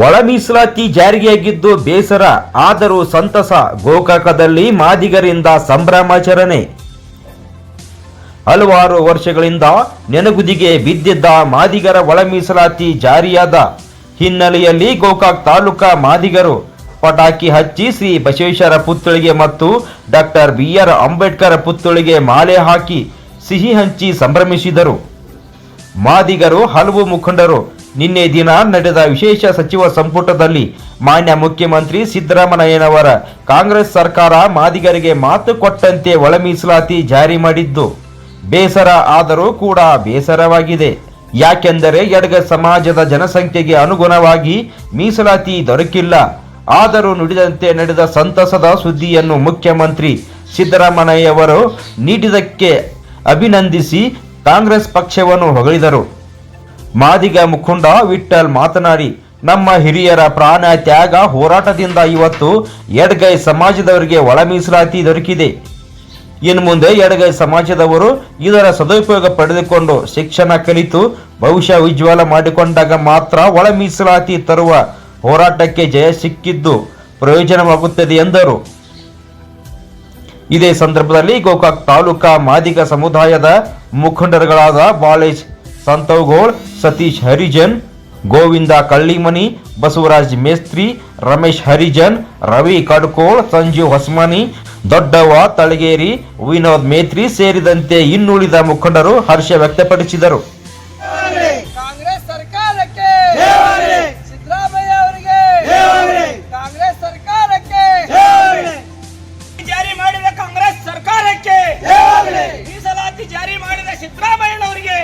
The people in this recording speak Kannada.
ಒಳ ಮೀಸಲಾತಿ ಜಾರಿಯಾಗಿದ್ದು ಬೇಸರ, ಆದರೂ ಸಂತಸ, ಗೋಕಾಕದಲ್ಲಿ ಮಾದಿಗರಿಂದ ಸಂಭ್ರಮಾಚರಣೆ. ಹಲವಾರು ವರ್ಷಗಳಿಂದ ನೆನಗುದಿಗೆ ಬಿದ್ದಿದ್ದ ಮಾದಿಗರ ಒಳ ಮೀಸಲಾತಿ ಜಾರಿಯಾದ ಹಿನ್ನೆಲೆಯಲ್ಲಿ ಗೋಕಾಕ್ ತಾಲೂಕಾ ಮಾದಿಗರು ಪಟಾಕಿ ಹಚ್ಚಿ ಶ್ರೀ ಬಸವೇಶ್ವರ ಪುತ್ಥಳಿಗೆ ಮತ್ತು ಡಾಕ್ಟರ್ ಬಿ ಆರ್ ಅಂಬೇಡ್ಕರ್ ಪುತ್ಥಳಿಗೆ ಮಾಲೆ ಹಾಕಿ ಸಿಹಿ ಹಂಚಿ ಸಂಭ್ರಮಿಸಿದರು. ಮಾದಿಗರು ಹಲವು ಮುಖಂಡರು ನಿನ್ನೆ ದಿನ ನಡೆದ ವಿಶೇಷ ಸಚಿವ ಸಂಪುಟದಲ್ಲಿ ಮಾನ್ಯ ಮುಖ್ಯಮಂತ್ರಿ ಸಿದ್ದರಾಮಯ್ಯನವರ ಕಾಂಗ್ರೆಸ್ ಸರ್ಕಾರ ಮಾದಿಗರಿಗೆ ಮಾತು ಕೊಟ್ಟಂತೆ ಒಳ ಮೀಸಲಾತಿ ಜಾರಿ ಮಾಡಿದ್ದು. ಬೇಸರ ಆದರೂ ಕೂಡ ಬೇಸರವಾಗಿದೆ. ಯಾಕೆಂದರೆ ಎಡಗ ಸಮಾಜದ ಜನಸಂಖ್ಯೆಗೆ ಅನುಗುಣವಾಗಿ ಮೀಸಲಾತಿ ದೊರಕಿಲ್ಲ. ಆದರೂ ನುಡಿದಂತೆ ನಡೆದ ಸಂತಸದ ಸುದ್ದಿಯನ್ನು ಮುಖ್ಯಮಂತ್ರಿ ಸಿದ್ದರಾಮಯ್ಯವರು ನೀಡಿದ್ದಕ್ಕೆ ಅಭಿನಂದಿಸಿ ಕಾಂಗ್ರೆಸ್ ಪಕ್ಷವನ್ನು ಹೊಗಳಿದರು. ಮಾದಿಗ ಮುಖಂಡ ವಿಠಲ್ ಮಾತನಾಡಿ, ನಮ್ಮ ಹಿರಿಯರ ಪ್ರಾಣ ತ್ಯಾಗ ಹೋರಾಟದಿಂದ ಇವತ್ತು ಎಡಗೈ ಸಮಾಜದವರಿಗೆ ಒಳ ಮೀಸಲಾತಿ ದೊರಕಿದೆ. ಇನ್ನು ಮುಂದೆ ಎಡಗೈ ಸಮಾಜದವರು ಇದರ ಸದುಪಯೋಗ ಪಡೆದುಕೊಂಡು ಶಿಕ್ಷಣ ಕಲಿತು, ಭವಿಷ್ಯ ಉಜ್ವಲ ಮಾಡಿಕೊಂಡಾಗ ಮಾತ್ರ ಒಳ ಮೀಸಲಾತಿ ತರುವ ಹೋರಾಟಕ್ಕೆ ಜಯ ಸಿಕ್ಕಿದ್ದು ಪ್ರಯೋಜನವಾಗುತ್ತದೆ ಎಂದರು. ಇದೇ ಸಂದರ್ಭದಲ್ಲಿ ಗೋಕಾಕ್ ತಾಲೂಕಾ ಮಾದಿಗ ಸಮುದಾಯದ ಮುಖಂಡರುಗಳಾದ ಬಾಳೇಶ್ ಸಂತವ್ಗೋಳ್ ಸತೀಶ್ ಹರಿಜನ್ ಗೋವಿಂದ ಕಳ್ಳಿಮನಿ ಬಸವರಾಜ್ ಮೇಸ್ತ್ರಿ ರಮೇಶ್ ಹರಿಜನ್ ರವಿ ಕಡ್ಕೋಳ್ ಸಂಜೀವ್ ಹೊಸ್ಮನಿ ದೊಡ್ಡವ್ವ ತಳಗೇರಿ ವಿನೋದ್ ಮೇತ್ರಿ ಸೇರಿದಂತೆ ಇನ್ನುಳಿದ ಮುಖಂಡರು ಹರ್ಷ ವ್ಯಕ್ತಪಡಿಸಿದರು. ಕಾಂಗ್ರೆಸ್ ಸರ್ಕಾರಕ್ಕೆ! ಸಿದ್ದರಾಮಯ್ಯ ಅವರಿಗೆ! ಕಾಂಗ್ರೆಸ್ ಸರ್ಕಾರಕ್ಕೆ! ಜಾರಿ ಕಾಂಗ್ರೆಸ್ ಸರ್ಕಾರಕ್ಕೆ! ಜಾರಿ ಮಾಡಿದ ಸಿದ್ದರಾಮಯ್ಯನವರಿಗೆ!